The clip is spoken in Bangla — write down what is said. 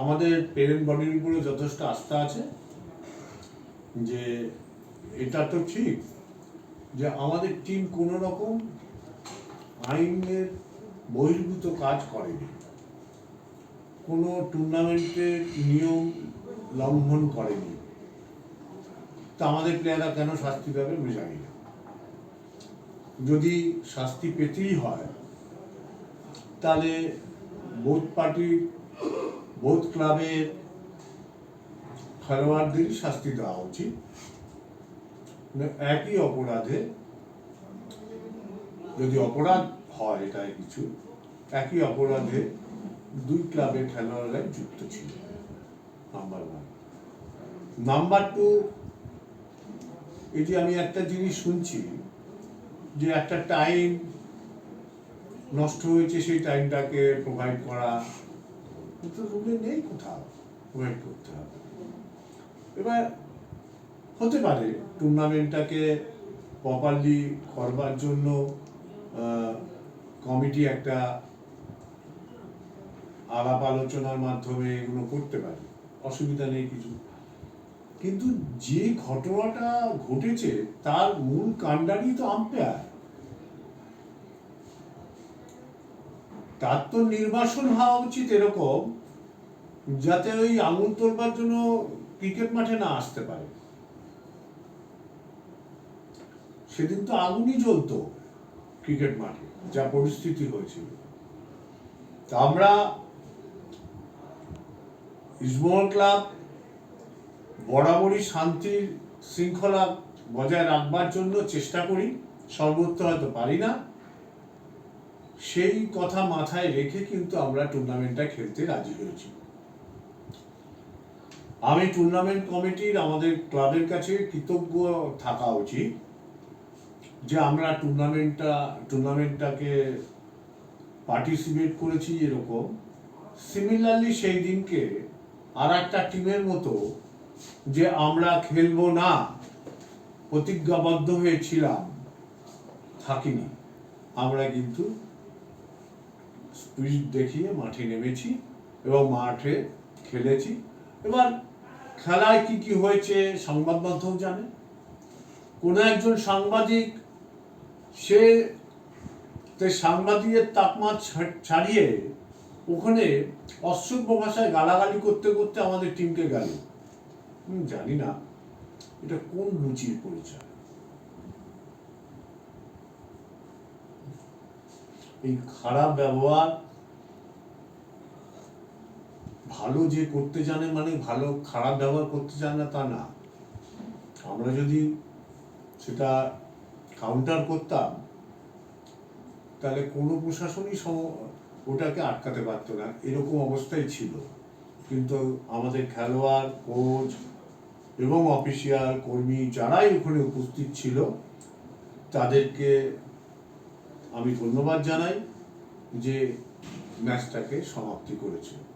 আমাদের পেরেন্ট বডির উপরে যথেষ্ট আস্থা আছে যে এটা তো ঠিক যে আমাদের টিম কোনো রকম আইনের বহির্ভূত কাজ করেনি। কোনো টুর্নামেন্টের নিয়ম লঙ্ঘন করেনি। তা আমাদের প্লেয়াররা কেন শাস্তি পাবে আমি জানি না। যদি শাস্তি পেতেই হয়, তাহলে বোধ পার্টি বোধ ক্লাবের খেলোয়াড়দেরই শাস্তি দেওয়া উচিত। মানে একই অপরাধে, যদি অপরাধ হয় এটাই কিছু, একই অপরাধে দুই ক্লাবের খেলোয়াড়রাই যুক্ত ছিল। নাম্বার ওয়ান নাম্বার টু যে আমি একটা জিনিস শুনছি, যে একটা টাইম নষ্ট হয়েছে, সেই টাইমটাকে প্রোভাইড করা রুলে নেই কোথাও? প্রোভাইড করতে হবে এবার হতে পারে টুর্নামেন্টটাকে প্রপারলি করবার জন্য কমিটি একটা আলাপ আলোচনার মাধ্যমে এগুলো করতে পারে। অসুবিধা নেই কিছু। কিন্তু যে ঘটনাটা ঘটেছে তার মূল কাণ্ডারই তো আম্পায়ার তার তো নির্বাসন হওয়া উচিত এরকম। যাতে ওই আঙুল তোলবার জন্য ক্রিকেট মাঠে না আসতে পারে। সেদিন তো আগুনই জ্বলতো ক্রিকেট মাঠে, যা পরিস্থিতি হয়েছিল। তা আমরা ইস্টবেঙ্গল ক্লাব বরাবরই শান্তির শৃঙ্খলা বজায় রাখবার জন্য চেষ্টা করি, সর্বত্র হয়তো পারি না। সেই কথা মাথায় রেখে কিন্তু আমরা টুর্নামেন্টটা খেলতে রাজি হয়েছি। আমি টুর্নামেন্ট কমিটির আমাদের ক্লাবের কাছে কৃতজ্ঞ থাকা উচিত যে আমরা টুর্নামেন্টটা টুর্নামেন্টটাকে পার্টিসিপেট করেছি এরকম। সিমিলারলি সেই দিনকে আর একটা টিমের মতো যে আমরা খেলব না, প্রতিজ্ঞাবদ্ধ হয়েছিলাম থাকিনি। আমরা কিন্তু স্পিরিট দেখিয়ে মাঠে নেমেছি এবং মাঠে খেলেছি। এবার খেলায় কি কি হয়েছে সংবাদ মাধ্যম জানে? কোনো একজন সাংবাদিক, সে সাংবাদিকের তাপমাত ছা- ছাড়িয়ে ওখানে অসভ্য ভাষায় গালাগালি করতে করতে আমাদের টিমকে গেল। জানি না, এটা কোন রুচির পরিচয়? এই খারাপ ব্যবহার ভালো যে করতে জানে মানে ভালো খারাপ ব্যবহার করতে জানে না, তা না। আমরা যদি সেটা কাউন্টার করতাম, তাহলে কোনো প্রশাসনই সম- ওটাকে আটকাতে পারতো না। এরকম অবস্থায় ছিল। কিন্তু আমাদের খেলোয়াড় কোচ এবং অফিসিয়াল কর্মী যারাই ওখানে উপস্থিত ছিল, তাদেরকে আমি ধন্যবাদ জানাই যে ম্যাচটাকে সমাপ্তি করেছে।